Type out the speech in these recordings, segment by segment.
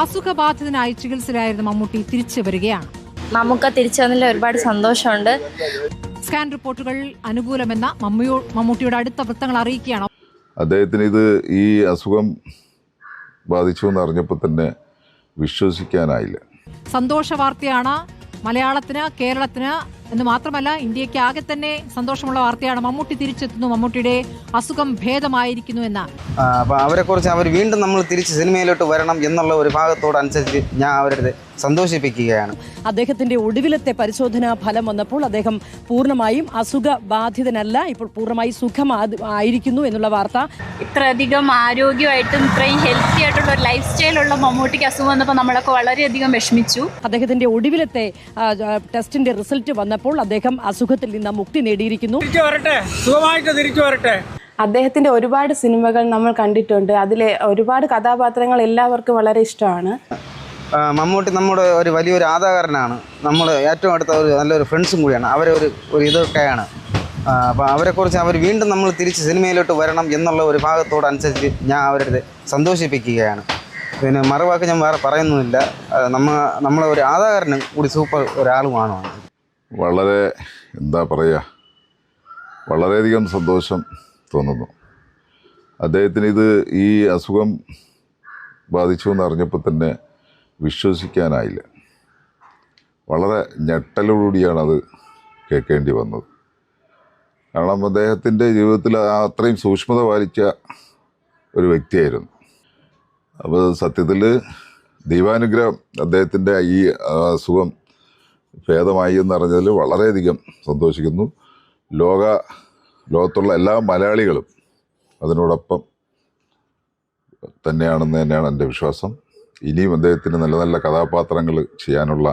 അസുഖബാധിതനായി ചികിത്സയിലായിരുന്ന മമ്മൂട്ടി തിരിച്ചു വരികയാണ്. നമുക്ക് തിരിച്ചു വന്നതിൽ ഒരുപാട് സന്തോഷമുണ്ട്. സ്കാൻ റിപ്പോർട്ടുകൾ അനുകൂലമെന്ന മമ്മിയോ മമ്മൂട്ടിയുടെ അടുത്ത വൃത്തങ്ങൾ അറിയിക്കുകയാണ്. അദ്ദേഹത്തിന് ഇത് ഈ അസുഖം ബാധിച്ചു എന്ന് അറിഞ്ഞപ്പോൾ തന്നെ വിശ്വസിക്കാനായില്ല. സന്തോഷ വാർത്തയാണ് മലയാളത്തിന് കേരളത്തിന് എന്ന് മാത്രമല്ല ഇന്ത്യയ്ക്ക് ആകെ തന്നെ സന്തോഷമുള്ള വാർത്തയാണ് മമ്മൂട്ടി തിരിച്ചെത്തുന്നു. മമ്മൂട്ടിയുടെ അസുഖം ഭേദമായിരിക്കുന്നു എന്ന. അവരെക്കുറിച്ച് അവർ വീണ്ടും നമ്മൾ തിരിച്ച് സിനിമയിലോട്ട് വരണം എന്നുള്ള ഒരു ഭാഗത്തോടനുസരിച്ച് ഞാൻ അവരുടെ സന്തോഷിപ്പിക്കുകയാണ്. അദ്ദേഹത്തിന്റെ ഒടുവിലത്തെ പരിശോധനാ ഫലം വന്നപ്പോൾ അദ്ദേഹം പൂർണമായും അസുഖ ബാധിതനല്ല ഇപ്പോൾ പൂർണമായി സുഖമായിരിക്കുന്നു എന്നുള്ള വാർത്ത. ഇത്രയധികം ആരോഗ്യമായിട്ടും ഇത്രയും ഹെൽത്തി ആയിട്ടുള്ള ഒരു ലൈഫ് സ്റ്റൈലുള്ള മമ്മൂട്ടിക്ക് അസുഖം വന്നപ്പോൾ നമ്മളൊക്കെ വളരെയധികം വിഷമിച്ചു. അദ്ദേഹത്തിന്റെ ഒടുവിലത്തെ ടെസ്റ്റിന്റെ റിസൾട്ട് വന്നപ്പോൾ അദ്ദേഹം അസുഖത്തിൽ നിന്ന് മുക്തി നേടിയിരിക്കുന്നു. തിരിച്ചു വരട്ടെ സുഖമായിട്ട് തിരിച്ചു വരട്ടെ. അദ്ദേഹത്തിന്റെ ഒരുപാട് സിനിമകൾ നമ്മൾ കണ്ടിട്ടുണ്ട്. അതിലെ ഒരുപാട് കഥാപാത്രങ്ങൾ എല്ലാവർക്കും വളരെ ഇഷ്ടമാണ്. മമ്മൂട്ടി നമ്മുടെ ഒരു വലിയൊരു ആധാകാരനാണ് നമ്മൾ ഏറ്റവും അടുത്ത ഒരു നല്ലൊരു ഫ്രണ്ട്സും കൂടിയാണ്. അവരെ ഒരു ഒരു ഇതൊക്കെയാണ്. അപ്പോൾ അവരെക്കുറിച്ച് അവർ വീണ്ടും നമ്മൾ തിരിച്ച് സിനിമയിലോട്ട് വരണം എന്നുള്ള ഒരു ഭാഗത്തോടനുസരിച്ച് ഞാൻ അവരുടെ സന്തോഷിപ്പിക്കുകയാണ്. പിന്നെ മറുവാക്ക് ഞാൻ വേറെ പറയുന്നുമില്ല. നമ്മൾ നമ്മ നമ്മളെ ഒരു ആധാകാരനും കൂടി സൂപ്പർ ഒരാളുമാണ്. വളരെ എന്താ പറയുക വളരെയധികം സന്തോഷം തോന്നുന്നു. അദ്ദേഹത്തിന് ഇത് ഈ അസുഖം ബാധിച്ചു എന്നറിഞ്ഞപ്പോൾ തന്നെ വിശ്വസിക്കാനായില്ല. വളരെ ഞെട്ടലോടുകൂടിയാണ് അത് കേൾക്കേണ്ടി വന്നത്. കാരണം അദ്ദേഹത്തിന്റെ ജീവിതത്തിൽ അത്രയും സൂക്ഷ്മത പാലിച്ച ഒരു വ്യക്തിയായിരുന്നു. അപ്പോൾ സത്യത്തിൽ ദൈവാനുഗ്രഹം അദ്ദേഹത്തിന്റെ ഈ അസുഖം ഭേദമായി എന്നറിഞ്ഞതിൽ വളരെയധികം സന്തോഷിക്കുന്നു. ലോക ലോകത്തുള്ള എല്ലാ മലയാളികളും അതിനോടൊപ്പം തന്നെയാണെന്ന് തന്നെയാണ് എന്റെ വിശ്വാസം. ഇനിയും അദ്ദേഹത്തിന് നല്ല നല്ല കഥാപാത്രങ്ങൾ ചെയ്യാനുള്ള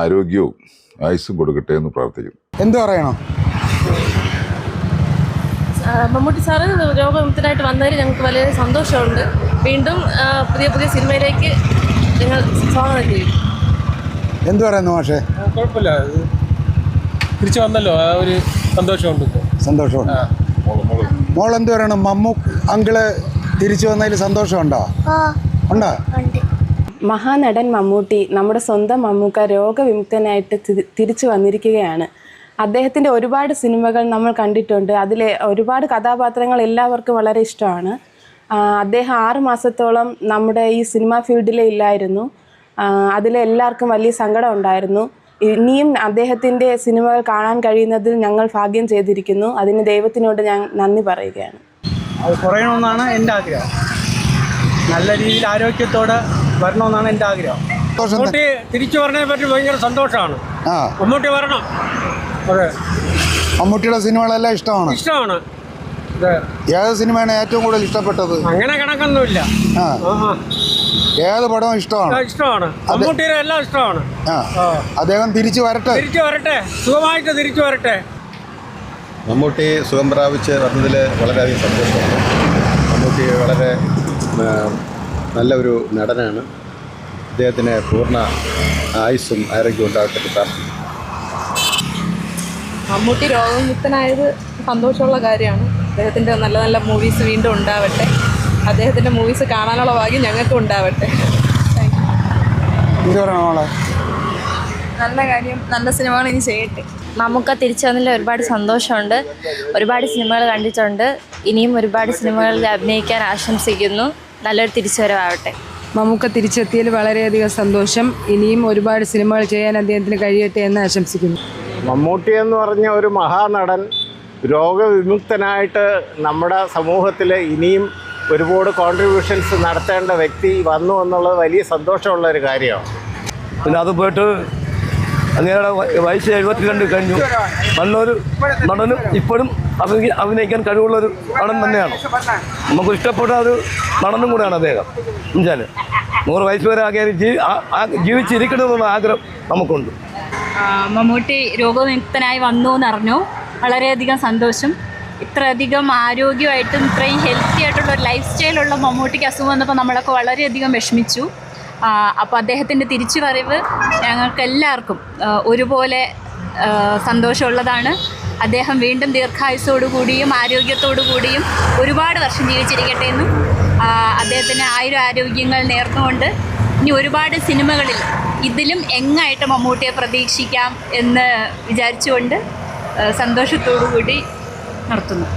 ആരോഗ്യവും ആയുസ്സും കൊടുക്കട്ടെ എന്ന് പ്രാർത്ഥിക്കുന്നു. എന്ത് പറയണം? മമ്മൂട്ടി സാറ് രോഗമുക്തനായിട്ട് വന്നതിൽ ഞങ്ങൾക്ക് വളരെ സന്തോഷമുണ്ട്. വീണ്ടും പുതിയ പുതിയ സിനിമയിലേക്ക് നിങ്ങൾ സ്വാഗതം ചെയ്യും എന്ത് പറയുന്നു മാഷേ? കുഴപ്പമില്ല. തിരിച്ചു വന്നല്ലോ. ആ ഒരു സന്തോഷമുണ്ട് സന്തോഷമുണ്ട്. മോൾ എന്ത് പറയണം? മമ്മൂ അങ്കിൾ തിരിച്ചു വന്നതിൽ സന്തോഷമുണ്ടോ? ഉണ്ടോ? മഹാനടൻ മമ്മൂട്ടി നമ്മുടെ സ്വന്തം മമ്മൂക്ക രോഗവിമുക്തനായിട്ട് തിരിച്ചു വന്നിരിക്കുകയാണ്. അദ്ദേഹത്തിന്റെ ഒരുപാട് സിനിമകൾ നമ്മൾ കണ്ടിട്ടുണ്ട്. അതിലെ ഒരുപാട് കഥാപാത്രങ്ങൾ എല്ലാവർക്കും വളരെ ഇഷ്ടമാണ്. അദ്ദേഹം ആറ് മാസത്തോളം നമ്മുടെ ഈ സിനിമാ ഫീൽഡിലെ ഇല്ലായിരുന്നു. അതിലെ എല്ലാവർക്കും വലിയ സങ്കടം ഉണ്ടായിരുന്നു. ഇനിയും അദ്ദേഹത്തിന്റെ സിനിമകൾ കാണാൻ കഴിയുന്നതിൽ ഞങ്ങൾ ഭാഗ്യം ചെയ്തിരിക്കുന്നു. അതിന് ദൈവത്തിനോട് ഞാൻ നന്ദി പറയുകയാണ്. അത് കുറയണമെന്നാണ് എന്റെ ആഗ്രഹം. നല്ല രീതിയിൽ ആരോഗ്യത്തോടെ വരണമെന്നാണ് എന്റെ ആഗ്രഹം. മമ്മൂട്ടി തിരിച്ചു പറഞ്ഞതിനെ പറ്റി ഭയങ്കര സന്തോഷമാണ്. മമ്മൂട്ടി വരണം. അതെ. മമ്മൂട്ടിയുടെ സിനിമകളെല്ലാം ഇഷ്ടമാണ്. ഇഷ്ടമാണ്. ഏത് സിനിമയാണ് ഏറ്റവും കൂടുതൽ ഇഷ്ടപ്പെട്ടത്? അങ്ങനെ കണക്കൊന്നുമില്ല. ഏത് പടവും ഇഷ്ടമാണ്? ഇഷ്ടമാണ്. മമ്മൂട്ടിയുടെ എല്ലാം ഇഷ്ടമാണ്. അദ്ദേഹം തിരിച്ചു വരട്ടെ? തിരിച്ചു വരട്ടെ. സുഖമായിട്ട് തിരിച്ചു വരട്ടെ. മമ്മൂട്ടി സുഖം പ്രാപിച്ച് വന്നതിൽ വളരെയധികം സന്തോഷമുണ്ട്. മമ്മൂട്ടി വളരെ ആ, നല്ലൊരു നടനാണ്. അദ്ദേഹത്തിന് പൂർണ ആയുസ്സും ആരോഗ്യവും ഉണ്ടാകട്ടെ പ്രാർത്ഥിക്കുന്നു. മമ്മൂട്ടി രോഗമുക്തനായത് സന്തോഷമുള്ള കാര്യമാണ്. അദ്ദേഹത്തിന്റെ നല്ല നല്ല മൂവീസ് വീണ്ടും ഉണ്ടാവട്ടെ. അദ്ദേഹത്തിന്റെ മൂവീസ് കാണാനുള്ള ഭാഗ്യം ഞങ്ങൾക്കും ഉണ്ടാവട്ടെ. നല്ല കാര്യം നല്ല സിനിമകൾ ഇനി ചെയ്യട്ടെ. നമുക്ക് തിരിച്ചു വന്നതിൽ ഒരുപാട് സന്തോഷമുണ്ട്. ഒരുപാട് സിനിമകൾ കണ്ടിട്ടുണ്ട്. ഇനിയും ഒരുപാട് സിനിമകളിൽ അഭിനയിക്കാൻ ആശംസിക്കുന്നു. നല്ലൊരു തിരിച്ചുവരവാവട്ടെ. മമ്മൂക്ക തിരിച്ചെത്തിയതിൽ വളരെയധികം സന്തോഷം. ഇനിയും ഒരുപാട് സിനിമകൾ ചെയ്യാൻ അദ്ദേഹത്തിന് കഴിയട്ടെ എന്ന് ആശംസിക്കുന്നു. മമ്മൂട്ടി എന്ന് പറഞ്ഞ ഒരു മഹാനടൻ രോഗവിമുക്തനായിട്ട് നമ്മുടെ സമൂഹത്തിൽ ഇനിയും ഒരുപാട് കോൺട്രിബ്യൂഷൻസ് നടത്തേണ്ട വ്യക്തി വന്നു എന്നുള്ളത് വലിയ സന്തോഷമുള്ള ഒരു കാര്യമാണ്. പിന്നെ അത് പോയിട്ട് അങ്ങനെ വയസ്സ് എഴുപത്തിരണ്ട് കഴിഞ്ഞു. നല്ലൊരു നടനും ഇപ്പോഴും അഭിനയി അഭിനയിക്കാൻ കഴിവുള്ളൊരു നടൻ തന്നെയാണ്. നമുക്ക് ഇഷ്ടപ്പെട്ട ഒരു നടനും കൂടെയാണ് അദ്ദേഹം. എന്നുവെച്ചാൽ നൂറ് വയസ്സ് വരെ ആകെ ജീവിച്ചിരിക്കണമെന്നുള്ള ആഗ്രഹം നമുക്കുണ്ട്. മമ്മൂട്ടി രോഗവിമുക്തനായി വന്നു എന്നറിഞ്ഞു. വളരെയധികം സന്തോഷം. ഇത്രയധികം ആരോഗ്യമായിട്ടും ഇത്രയും ഹെൽത്തി ആയിട്ടുള്ള ഒരു ലൈഫ് സ്റ്റൈലുള്ള മമ്മൂട്ടിക്ക് അസുഖം വന്നപ്പോൾ നമ്മളൊക്കെ വളരെയധികം വിഷമിച്ചു. അപ്പോൾ അദ്ദേഹത്തിന്റെ തിരിച്ചുവരവ് ഞങ്ങൾക്ക് എല്ലാവർക്കും ഒരുപോലെ സന്തോഷമുള്ളതാണ്. അദ്ദേഹം വീണ്ടും ദീർഘായുസോടു കൂടിയും ആരോഗ്യത്തോടു കൂടിയും ഒരുപാട് വർഷം ജീവിച്ചിരിക്കട്ടെ എന്നും അദ്ദേഹത്തിന് ആയിരം ആരോഗ്യങ്ങൾ നേർന്നുകൊണ്ട് ഇനി ഒരുപാട് സിനിമകളിൽ ഇതിലും എങ്ങായിട്ട് മമ്മൂട്ടിയെ പ്രതീക്ഷിക്കാം എന്ന് വിചാരിച്ചുകൊണ്ട് സന്തോഷത്തോടു കൂടി നിർത്തുന്നു